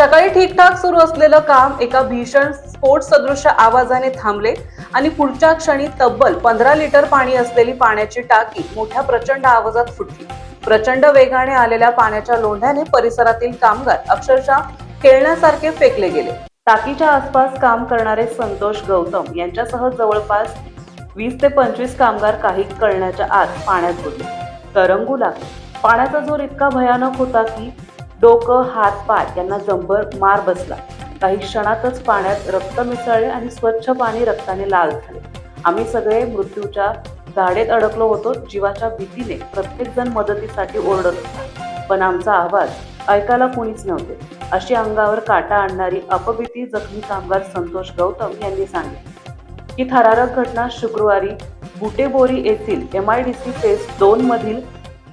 सकाळी ठीकठाक सुरू असलेलं काम एका भीषण स्फोट सदृश आवाजाने थांबले आणि पुढच्या क्षणी तब्बल पंधरा लिटर पाणी असलेली पाण्याची टाकी मोठ्या प्रचंड आवाजात फुटली. प्रचंड वेगाने आलेल्या पाण्याच्या लोंढ्याने परिसरातील कामगार अक्षरशः खेळण्यासारखे फेकले गेले. टाकीच्या आसपास काम करणारे संतोष गौतम यांच्यासह जवळपास वीस ते पंचवीस कामगार काही कळण्याच्या आत पाण्यात बुडले. तरंगू लागले. पाण्याचा जोर इतका भयानक होता की डोकं हात पाय यांना जंभर मार बसला. काही क्षणातच पाण्यात रक्त मिसळले आणि स्वच्छ पाणी रक्ताने लाल झाले. आम्ही सगळे मृत्यूच्या झाडेत अडकलो होतो जीवाच्या भीतीने प्रत्येक जण मदतीसाठी ओरडत होता. पण आमचा आवाज ऐकायला कोणीच नव्हते. अशी अंगावर काटा आणणारी अपभीती जखमी कामगार संतोष गौतम यांनी सांगितले. ही थरारक घटना शुक्रवारी बुटेबोरी येथील M I D C phase दोन मधील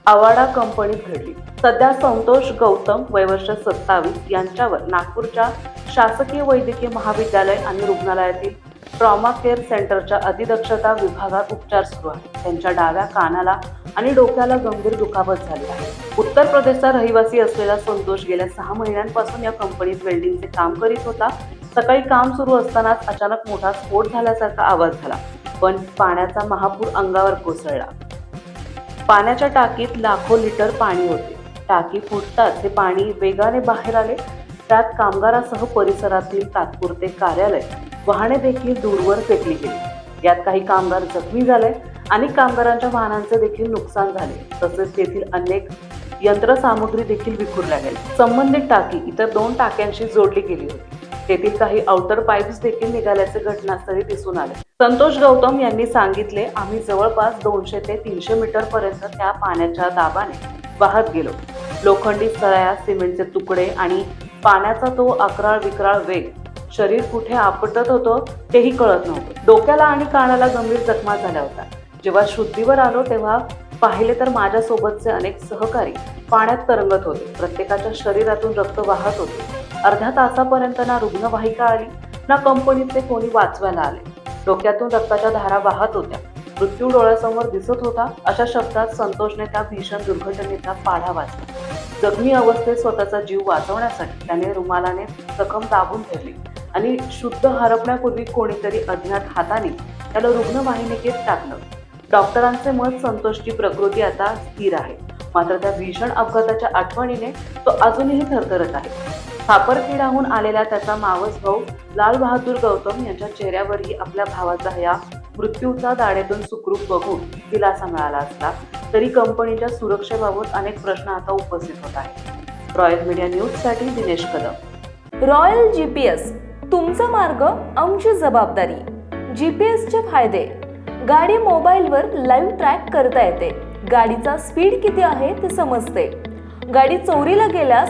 आवाडा कंपनीत घडली सध्या संतोष गौतम वयवर्ष सत्तावीस यांच्यावर नागपूरच्या शासकीय वैद्यकीय महाविद्यालय आणि रुग्णालयातील ट्रॉमा केअर सेंटरच्या अतिदक्षता विभागात उपचार सुरू आहेत. त्यांच्या डाव्या कानाला आणि डोक्याला गंभीर दुखापत झाली आहे. उत्तर प्रदेशचा रहिवासी असलेला संतोष गेल्या सहा महिन्यांपासून या कंपनीत वेल्डिंगचे काम करीत होता. सकाळी काम सुरू असतानाच अचानक मोठा स्फोट झाल्यासारखा आवाज झाला. पण पाण्याचा महापूर अंगावर कोसळला. पाण्याच्या टाकीत लाखो लिटर पाणी होते. टाकी फुटताच ते पाणी वेगाने बाहेर आले. त्यात कामगारासह परिसरातील तात्पुरते कार्यालय वाहने देखील दूरवर फेकली गेली. यात काही कामगार जखमी झाले अनेक कामगारांच्या वाहनांचे देखील नुकसान झाले. तसेच तेथील अनेक यंत्रसामुग्री देखील विखुरल्या गेल्या. संबंधित टाकी इतर दोन टाक्यांशी जोडली गेली होती. तेथील काही आउटर पाईप्स देखील निघाल्याचे घटनास्थळी दिसून आले. संतोष गौतम यांनी सांगितले आम्ही जवळपास दोनशे ते तीनशे मीटरपर्यंत त्या पाण्याच्या दाबाने वाहत गेलो. लोखंडी सळ्या सिमेंटचे तुकडे आणि पाण्याचा तो अकराळ विकराळ वेग शरीर कुठे आपटत होतं तेही कळत नव्हतं. डोक्याला आणि कानाला गंभीर जखमा झाल्या होत्या. जेव्हा शुद्धीवर आलो तेव्हा पाहिले तर माझ्यासोबतचे अनेक सहकारी पाण्यात तरंगत होते. प्रत्येकाच्या शरीरातून रक्त वाहत होते. अर्ध्या तासापर्यंत ना रुग्णवाहिका आली ना कंपनीचे कोणी वाचवायला आले. डोक्यातून रक्ताच्या धारा वाहत होत्या. मृत्यू डोळ्यासमोर दिसत होता अशा शब्दात संतोषने त्या भीषण दुर्घटनेचा पाढा वाचला जखमी अवस्थेत स्वतःचा जीव वाचवण्यासाठी त्याने रुमालाने जखम दाबून ठेवली आणि शुद्ध हरपण्यापूर्वी कोणीतरी अज्ञात हाताने त्याला रुग्णवाहिनिकेत टाकलं. डॉक्टरांचे मत संतोषची प्रकृती आता स्थिर आहे. मात्र त्या भीषण अपघाताच्या आठवणीने तो अजूनही थरथरत आहे. खापरखेडाहून आलेला त्याचा मावस भाऊ लालबहादूर गौतम यांच्या चेहऱ्यावरही आपल्या भावाचा ह्या मृत्यूचा दाढेतून सुखरूप बघून दिलासा मिळाला असला तरी कंपनीच्या सुरक्षेबाबत अनेक प्रश्न आता उपस्थित होत आहेत. रॉयल मीडिया न्यूजसाठी Dinesh Kadam. Royal G P S तुमचा मार्ग आमची जबाबदारी. जी पी एसचे फायदे. गाडी मोबाईलवर लाईव्ह ट्रॅक करता येते. गाडीचा स्पीड किती आहे ते समजते. गाडी चोरीला गेल्यास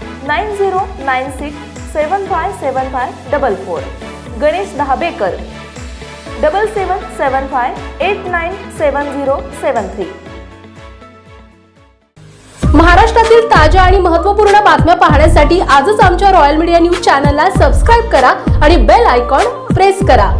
nine zero nine six seven five seven five double four Ganesh Dhabekar double seven seven five eight nine seven zero seven three महाराष्ट्रातील ताज्या आणि महत्त्वपूर्ण बातम्या पाहण्यासाठी आजच आमच्या रॉयल मीडिया न्यूज चॅनलला सबस्क्राईब करा आणि बेल आयकॉन प्रेस करा